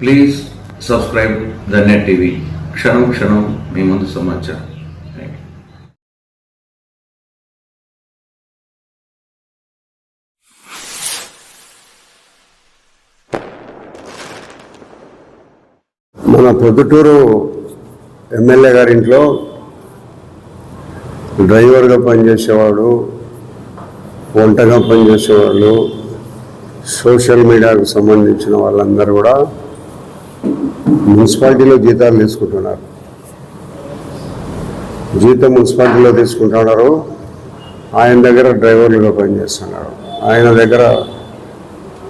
Please subscribe the net TV క్షణం క్షణం మీ ముందు సమాచారం. మన పొద్దుటూరు ఎమ్మెల్యే గారి ఇంట్లో డ్రైవర్గా పనిచేసేవాడు వంటగా పనిచేసేవాళ్ళు సోషల్ మీడియాకు సంబంధించిన వాళ్ళందరూ కూడా మున్సిపాలిటీలో జీతాలు తీసుకుంటున్నారు. జీతం మున్సిపాలిటీలో తీసుకుంటున్నారు ఆయన దగ్గర డ్రైవర్లుగా పనిచేస్తున్నారు. ఆయన దగ్గర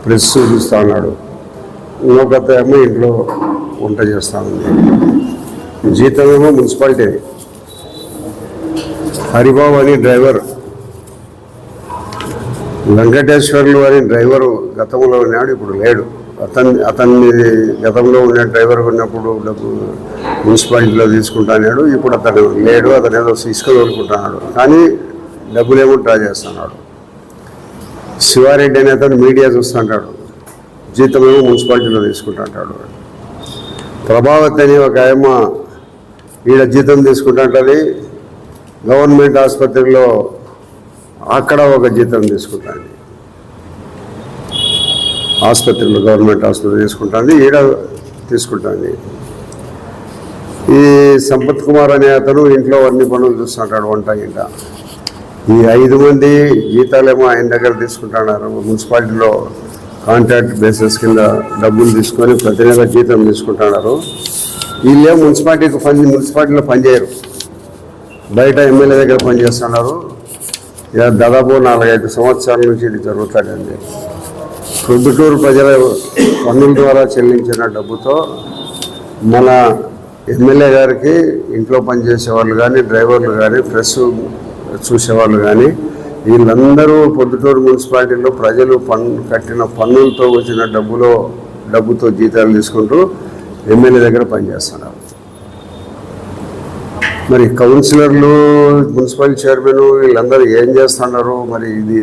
ప్రెస్ చూపిస్తూ ఉన్నాడు. ఇంకొక ఏమో ఇంట్లో వంట చేస్తా ఉంది. జీతం ఏమో మున్సిపాలిటీ. హరిబాబు అని డ్రైవర్. వెంకటేశ్వర్లు అని డ్రైవరు గతంలో ఉన్నాడు ఇప్పుడు లేడు. అతన్ని అతన్ని గతంలో ఉన్న డ్రైవర్ ఉన్నప్పుడు డబ్బు మున్సిపాలిటీలో తీసుకుంటాడు ఇప్పుడు అతను లేడు అతను ఏదో ఇసుక కానీ డబ్బులేమో డ్రా చేస్తున్నాడు శివారెడ్డి అనే అతను మీడియా చూస్తుంటాడు జీతమేమో మున్సిపాలిటీలో తీసుకుంటుంటాడు ప్రభావతి అని ఒక ఆయమ్మ ఈడ జీతం తీసుకుంటుంటుంది గవర్నమెంట్ ఆసుపత్రిలో అక్కడ ఒక జీతం తీసుకుంటాను ఆసుపత్రిలో గవర్నమెంట్ ఆసుపత్రి తీసుకుంటాను ఈడ తీసుకుంటాను ఈ సంపత్ కుమార్ అనే అతను ఇంట్లో అన్ని పనులు చూస్తుంటాడు వంట ఇంట ఈ ఐదు మంది జీతాలేమో ఆయన దగ్గర తీసుకుంటున్నారు. మున్సిపాలిటీలో కాంట్రాక్ట్ బేసిస్ కింద డబ్బులు తీసుకొని ప్రతి నెల జీతం తీసుకుంటున్నారు. వీళ్ళే మున్సిపాలిటీకి పని మున్సిపాలిటీలో పనిచేయరు బయట ఎమ్మెల్యే దగ్గర పనిచేస్తున్నారు ఇక దాదాపు నాలుగైదు సంవత్సరాల నుంచి ఇది జరుగుతుందండి ప్రొద్దుటూరు ప్రజల పన్నుల ద్వారా చెల్లించిన డబ్బుతో మన ఎమ్మెల్యే గారికి ఇంట్లో పనిచేసే వాళ్ళు కానీ డ్రైవర్లు కానీ ప్రెస్ చూసేవాళ్ళు కానీ వీళ్ళందరూ పొద్దుటూరు మున్సిపాలిటీలో ప్రజలు పన్ను కట్టిన పన్నులతో వచ్చిన డబ్బులో డబ్బుతో జీతాలు తీసుకుంటూ ఎమ్మెల్యే దగ్గర పనిచేస్తున్నారు. మరి కౌన్సిలర్లు మున్సిపల్ చైర్మన్ వీళ్ళందరూ ఏం చేస్తున్నారు? మరి ఇది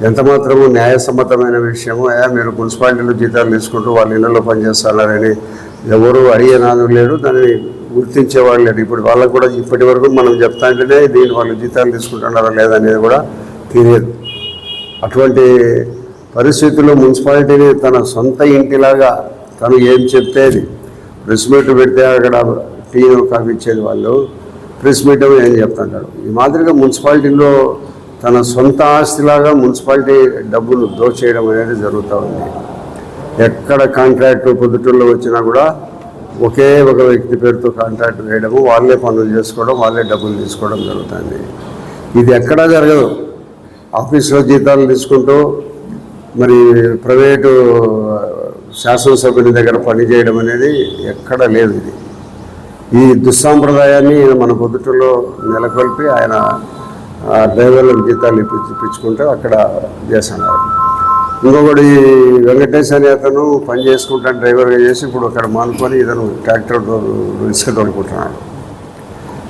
ఎంత మాత్రము న్యాయసమ్మతమైన విషయము అయ్యా మీరు మున్సిపాలిటీలో జీతాలు తీసుకుంటూ వాళ్ళ ఇళ్ళలో పనిచేస్తున్నారని ఎవరు అడిగేనాదు లేరు దాన్ని గుర్తించే వాళ్ళు లేరు ఇప్పుడు వాళ్ళకు కూడా ఇప్పటి వరకు మనం చెప్తా ఉంటేనే దీని వాళ్ళు జీతాలు తీసుకుంటున్నారా లేదనేది కూడా తెలియదు. అటువంటి పరిస్థితుల్లో మున్సిపాలిటీని తన సొంత ఇంటిలాగా తను ఏం చెప్తేది ప్రెస్ మీట్ పెడితే అక్కడ టీ కాఫీ ఇచ్చేది వాళ్ళు. ప్రెస్ మీట్ ఏం చెప్తుంటారు ఈ మాదిరిగా మున్సిపాలిటీలో తన సొంత ఆస్తిలాగా మున్సిపాలిటీ డబ్బులు దోచేయడం అనేది జరుగుతూ ఉంది. ఎక్కడ కాంట్రాక్టు పొద్దుటూరులో వచ్చినా కూడా ఒకే ఒక వ్యక్తి పేరుతో కాంట్రాక్ట్ వేయడము వాళ్ళే పనులు చేసుకోవడం వాళ్ళే డబ్బులు తీసుకోవడం జరుగుతుంది. ఇది ఎక్కడా జరగదు. ఆఫీస్లో జీతాలు తీసుకుంటూ మరి ప్రైవేటు శాసనసభ్యుని దగ్గర పనిచేయడం అనేది ఎక్కడా లేదు ఇది. ఈ దుస్సాంప్రదాయాన్ని మన పొద్దుటలో నెలకొల్పి ఆయన డ్రైవర్లకు జీతాలు ఇప్పించుకుంటే అక్కడ చేస్తున్నారు ఇంకొకటి వెంకటేష్ అనే అతను పని చేసుకుంటాను డ్రైవర్గా చేసి ఇప్పుడు అక్కడ మానుకొని ఇతను ట్రాక్టర్ రిస్క్ ఇసుక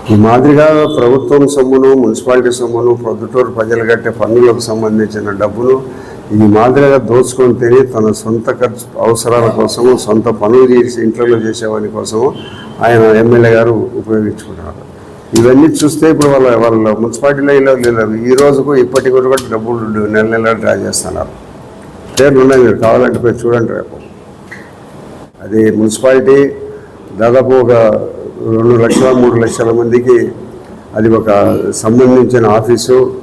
ఈ మాదిరిగా ప్రభుత్వం సొమ్మును మున్సిపాలిటీ సొమ్మును ప్రొద్దుటూరు ప్రజలు కట్టే పన్నులకు సంబంధించిన డబ్బును ఈ మాదిరిగా దోచుకొని తిని తన సొంత ఖర్చు అవసరాల కోసము సొంత పనులు చేసి ఇంట్లో చేసేవాని కోసము ఆయన ఎమ్మెల్యే గారు ఉపయోగించుకుంటున్నారు ఇవన్నీ చూస్తే ఇప్పుడు వాళ్ళ వాళ్ళ మున్సిపాలిటీలో ఇలా లేదు ఈ రోజుకు ఇప్పటికి కూడా డబ్బులు నెల నెల డ్రా చేస్తున్నారు. పేర్లు ఉన్నాయి మీరు కావాలంటే పోయి చూడండి రేపు. అది మున్సిపాలిటీ దాదాపు ఒక రెండు లక్షల మూడు లక్షల మందికి అది ఒక సంబంధించిన ఆఫీసు.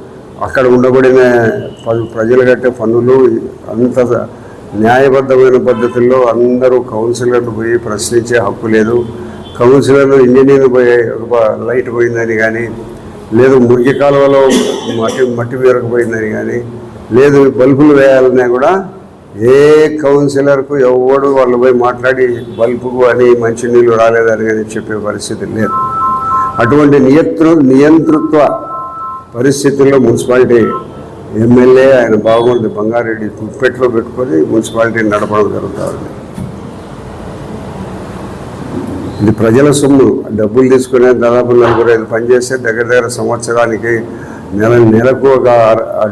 అక్కడ ఉండబడిన ప- ప్రజలు కట్టే పన్నులు అంత న్యాయబద్ధమైన పద్ధతుల్లో అందరూ కౌన్సిలర్లు పోయి ప్రశ్నించే హక్కు లేదు. కౌన్సిలర్ ఇంజనీర్ పోయి ఒక లైట్ పోయిందని కానీ లేదు మురికి కాలువలో మట్టి మట్టి పేరకపోయిందని కానీ లేదు బల్బులు వేయాలన్నా కూడా ఏ కౌన్సిలర్కు ఎవడు వాళ్ళు పోయి మాట్లాడి బల్బుకు అని మంచి నీళ్ళు రాలేదని కానీ చెప్పే పరిస్థితి లేదు. అటువంటి నియంతృ నియంతృత్వ పరిస్థితుల్లో మున్సిపాలిటీ ఎమ్మెల్యే ఆయన బాగుంది బంగారెడ్డి కుప్పెట్లో పెట్టుకొని మున్సిపాలిటీని నడపడం జరుగుతుంది ఇది ప్రజల సొమ్ము. డబ్బులు తీసుకునే దాదాపు నలుగురు ఐదు పనిచేస్తే దగ్గర దగ్గర సంవత్సరానికి నెల నెలకు ఒక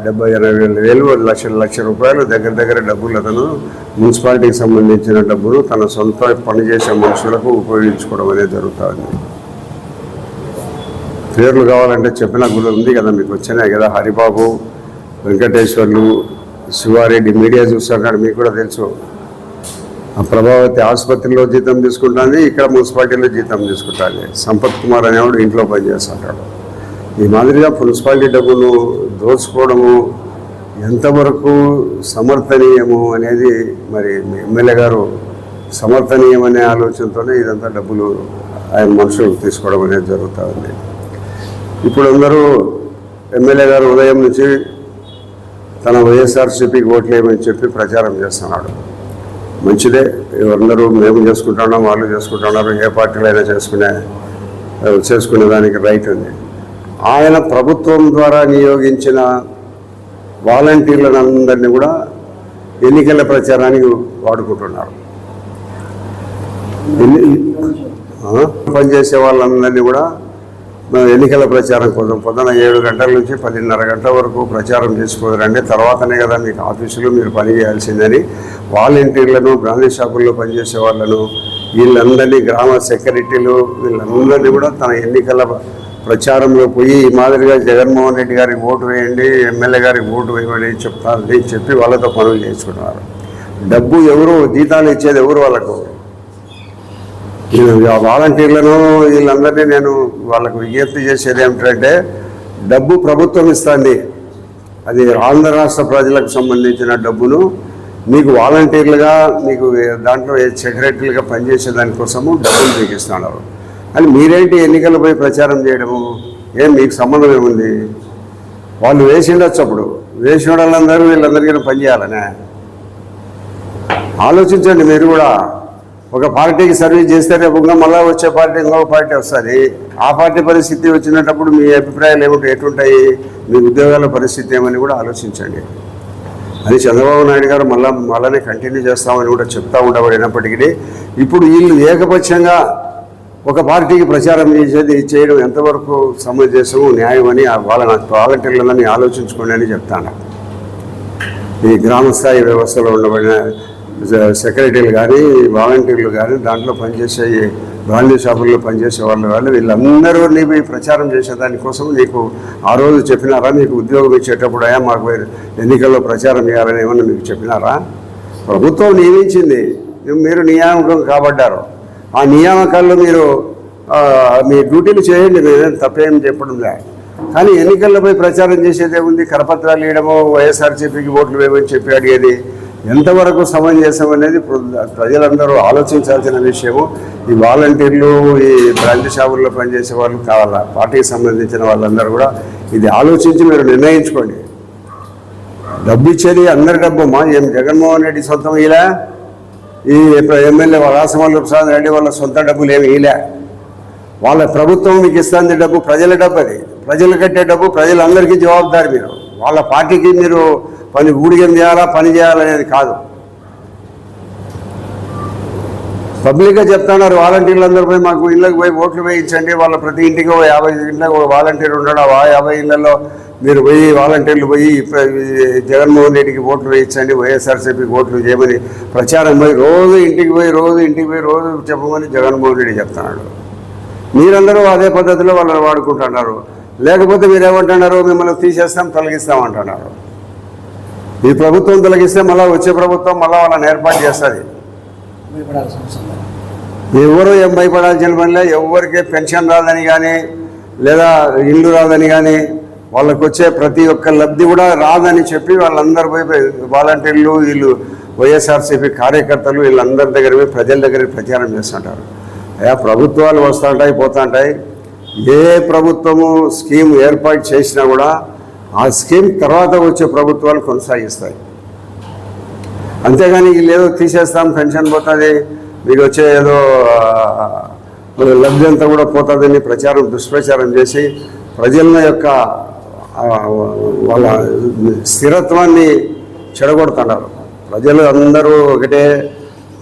డెబ్బై ఎనభై వేల వేలు లక్ష లక్ష రూపాయలు దగ్గర దగ్గర డబ్బులు అతను మున్సిపాలిటీకి సంబంధించిన డబ్బులు తన సొంత పనిచేసే మనుషులకు ఉపయోగించుకోవడం అనేది జరుగుతుంది. పేర్లు కావాలంటే చెప్పిన గుడి ఉంది కదా మీకు వచ్చినాయి కదా. హరిబాబు వెంకటేశ్వర్లు శివారెడ్డి మీడియా చూస్తున్నాడు మీకు కూడా తెలుసు. ప్రభావతి ఆసుపత్రిలో జీతం తీసుకుంటుంది ఇక్కడ మున్సిపాలిటీలో జీతం తీసుకుంటుంది. సంపత్ కుమార్ అనేవాడు ఇంట్లో పనిచేస్తుంటాడు. ఈ మాదిరిగా మున్సిపాలిటీ డబ్బును దోచుకోవడము ఎంతవరకు సమర్థనీయము అనేది మరి ఎమ్మెల్యే గారు సమర్థనీయమనే ఆలోచనతోనే ఇదంతా డబ్బులు ఆయన మనుషులు తీసుకోవడం అనేది జరుగుతూ ఉంది. ఇప్పుడు అందరూ ఎమ్మెల్యే గారు ఉదయం నుంచి తన వైఎస్ఆర్సీపీకి ఓట్లేమని చెప్పి ప్రచారం చేస్తున్నాడు. మంచిదే. ఎవరందరూ మేము చేసుకుంటున్నాం వాళ్ళు చేసుకుంటున్నారు ఏ పార్టీలు అయినా చేసుకునే చేసుకునే దానికి రైట్ ఉంది. ఆయన ప్రభుత్వం ద్వారా నియోగించిన వాలంటీర్లందరినీ కూడా ఎన్నికల ప్రచారానికి వాడుకుంటున్నారు. పనిచేసే వాళ్ళందరినీ కూడా ఎన్నికల ప్రచారం కోసం పొద్దున ఏడు గంటల నుంచి పదిన్నర గంటల వరకు ప్రచారం చేసుకోదురండి తర్వాతనే కదా మీకు ఆఫీసులో మీరు పని చేయాల్సిందని వాలంటీర్లను బ్రాండీ షాపుల్లో పనిచేసే వాళ్ళను వీళ్ళందరినీ గ్రామ సెక్యూరిటీలు వీళ్ళందరినీ కూడా తన ఎన్నికల ప్రచారంలో పోయి ఈ మాదిరిగా జగన్మోహన్ రెడ్డి గారికి ఓటు వేయండి ఎమ్మెల్యే గారికి ఓటు వేయమని చెప్తారని చెప్పి వాళ్ళతో పనులు చేసుకున్నారు. డబ్బు ఎవరు జీతాలు ఇచ్చేది ఎవరు వాళ్ళకు? వాలంటీర్లను వీళ్ళందరినీ నేను వాళ్ళకు విజ్ఞప్తి చేసేది ఏమిటంటే డబ్బు ప్రభుత్వం ఇస్తుంది. అది ఆంధ్ర రాష్ట్ర ప్రజలకు సంబంధించిన డబ్బును మీకు వాలంటీర్లుగా మీకు దాంట్లో సెక్రటరీలుగా పనిచేసే దానికోసము డబ్బులు మీకు ఇస్తున్నారు అని మీరేంటి ఎన్నికలపై ప్రచారం చేయడము? ఏం మీకు సంబంధం ఏముంది? వాళ్ళు వేసి ఉండొచ్చు అప్పుడు. వేసిన వాళ్ళందరూ వీళ్ళందరికీ పనిచేయాలనే ఆలోచించండి మీరు కూడా. ఒక పార్టీకి సర్వీస్ చేస్తే రేపు మళ్ళీ వచ్చే పార్టీ ఇంకొక పార్టీ వస్తుంది. ఆ పార్టీ పరిస్థితి వచ్చినప్పుడు మీ అభిప్రాయాలు ఏమిటి? ఎటుంటాయి మీ ఉద్యోగాల పరిస్థితి ఏమని కూడా ఆలోచించండి. అది చంద్రబాబు నాయుడు గారు మళ్ళా మళ్ళీ కంటిన్యూ చేస్తామని కూడా చెప్తా ఉండబడినప్పటికీ ఇప్పుడు వీళ్ళు ఏకపక్షంగా ఒక పార్టీకి ప్రచారం చేసేది చేయడం ఎంతవరకు సమంజసము న్యాయమని ఆ వాళ్ళ వాలంటీర్లని ఆలోచించుకోండి అని చెప్తాను. ఈ గ్రామ స్థాయి వ్యవస్థలో ఉండబడిన సెక్రటరీలు కానీ వాలంటీర్లు కానీ దాంట్లో పనిచేసే బ్రాండీ షాపుల్లో పనిచేసే వాళ్ళు వాళ్ళు వీళ్ళందరూ నీకు ప్రచారం చేసే దానికోసం నీకు ఆ రోజు చెప్పినారా? నీకు ఉద్యోగం ఇచ్చేటప్పుడు అయ్యా మాకు ఎన్నికల్లో ప్రచారం చేయాలని ఏమన్నా మీకు చెప్పినారా? ప్రభుత్వం నియమించింది. మీరు నియామకం కాబడ్డారు. ఆ నియామకాల్లో మీరు మీ డ్యూటీలు చేయండి మీరేం తప్పేం చెప్పడం లే. కానీ ఎన్నికలపై ప్రచారం చేసేదే ఉంది. కరపత్రాలు వేయడము వైఎస్ఆర్సీపీకి ఓట్లు వేయమని చెప్పి అడిగేది. ఎంతవరకు సమయం అనేది ప్ర- ప్రజలందరూ ఆలోచించాల్సిన విషయము. ఈ వాలంటీర్లు ఈ బ్రాంచ్ షాపుల్లో పనిచేసే వాళ్ళు కావాలా? పార్టీకి సంబంధించిన వాళ్ళందరూ కూడా ఇది ఆలోచించి మీరు నిర్ణయించుకోండి. డబ్బు ఇచ్చేది అందరి డబ్బు మా ఏం జగన్మోహన్ రెడ్డి సొంతం ఇలా ఈ ఎమ్మెల్యే రాసమల్లి ప్రసాద్ రెడ్డి వాళ్ళ సొంత డబ్బులు ఏమి ఇలా వాళ్ళ ప్రభుత్వం మీకు ఇస్తుంది డబ్బు ప్రజల డబ్బు అది. ప్రజలు కట్టే డబ్బు ప్రజలందరికీ జవాబుదారి మీరు. వాళ్ళ పార్టీకి మీరు పని ఊడిగం చేయాలా పని చేయాలనేది కాదు. పబ్లిక్గా చెప్తున్నారు వాలంటీర్లు అందరూ పోయి మాకు ఇళ్ళకి పోయి ఓట్లు వేయించండి వాళ్ళ ప్రతి ఇంటికి ఓ యాభై ఇంట్లోకి ఒక వాలంటీర్ ఉండడం. ఆ యాభై ఇళ్ళలో మీరు పోయి వాలంటీర్లు పోయి జగన్మోహన్ రెడ్డికి ఓట్లు వేయించండి వైఎస్ఆర్సీపీకి ఓట్లు చేయమని ప్రచారం పోయి రోజు ఇంటికి పోయి రోజు ఇంటికి పోయి రోజు చెప్పమని జగన్మోహన్ రెడ్డి చెప్తున్నాడు. మీరందరూ అదే పద్ధతిలో వాళ్ళని వాడుకుంటున్నారు. లేకపోతే మీరు ఏమంటున్నారు మిమ్మల్ని తీసేస్తాం తొలగిస్తాం అంటున్నారు. ఈ ప్రభుత్వం తొలగిస్తే మళ్ళీ వచ్చే ప్రభుత్వం మళ్ళీ వాళ్ళని ఏర్పాటు చేస్తుంది. ఎవరు ఏం భయపడాల్సిన పనిలే ఎవరికి పెన్షన్ రాదని కానీ లేదా ఇల్లు రాదని కానీ వాళ్ళకు వచ్చే ప్రతి ఒక్క లబ్ధి కూడా రాదని చెప్పి వాళ్ళందరూ పోయి పోయి వాలంటీర్లు వీళ్ళు వైఎస్ఆర్సీపీ కార్యకర్తలు వీళ్ళందరి దగ్గర పోయి ప్రజల దగ్గర ప్రచారం చేస్తుంటారు. అయ్యా ప్రభుత్వాలు వస్తుంటాయి పోతుంటాయి. ఏ ప్రభుత్వము స్కీమ్ ఏర్పాటు చేసినా కూడా ఆ స్కీమ్ తర్వాత వచ్చే ప్రభుత్వాలు కొనసాగిస్తాయి. అంతేగాని లేదో ఏదో తీసేస్తాం పెన్షన్ పోతుంది మీకు వచ్చే ఏదో లబ్ధి అంతా కూడా పోతుందని ప్రచారం దుష్ప్రచారం చేసి ప్రజల యొక్క వాళ్ళ స్థిరత్వాన్ని చెడగొడుతున్నారు. ప్రజలు అందరూ ఒకటే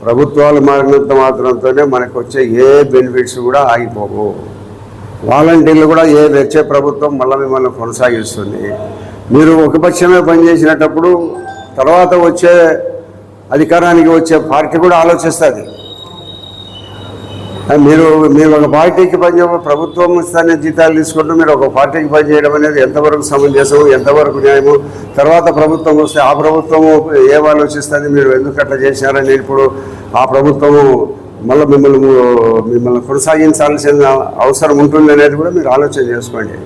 ప్రభుత్వాలు మారినంత మాత్రంతోనే మనకు వచ్చే ఏ బెనిఫిట్స్ కూడా ఆగిపోవు. వాలంటీర్లు కూడా ఏ వచ్చే ప్రభుత్వం మళ్ళీ మిమ్మల్ని కొనసాగిస్తుంది. మీరు ఒక పక్షమే పనిచేసినప్పుడు తర్వాత వచ్చే అధికారానికి వచ్చే పార్టీ కూడా ఆలోచిస్తుంది. మీరు మీరు ఒక పార్టీకి పనిచే ప్రభుత్వం ఇస్తానే జీతాలు తీసుకుంటూ మీరు ఒక పార్టీకి పనిచేయడం అనేది ఎంతవరకు సమంజసం ఎంతవరకు న్యాయము? తర్వాత ప్రభుత్వం వస్తే ఆ ప్రభుత్వము ఏం ఆలోచిస్తుంది? మీరు ఎందుకు అట్లా చేశారని ఇప్పుడు ఆ ప్రభుత్వము మళ్ళీ మిమ్మల్ని మిమ్మల్ని కొనసాగించాల్సిన అవసరం ఉంటుంది అనేది కూడా మీరు ఆలోచన చేసుకోండి.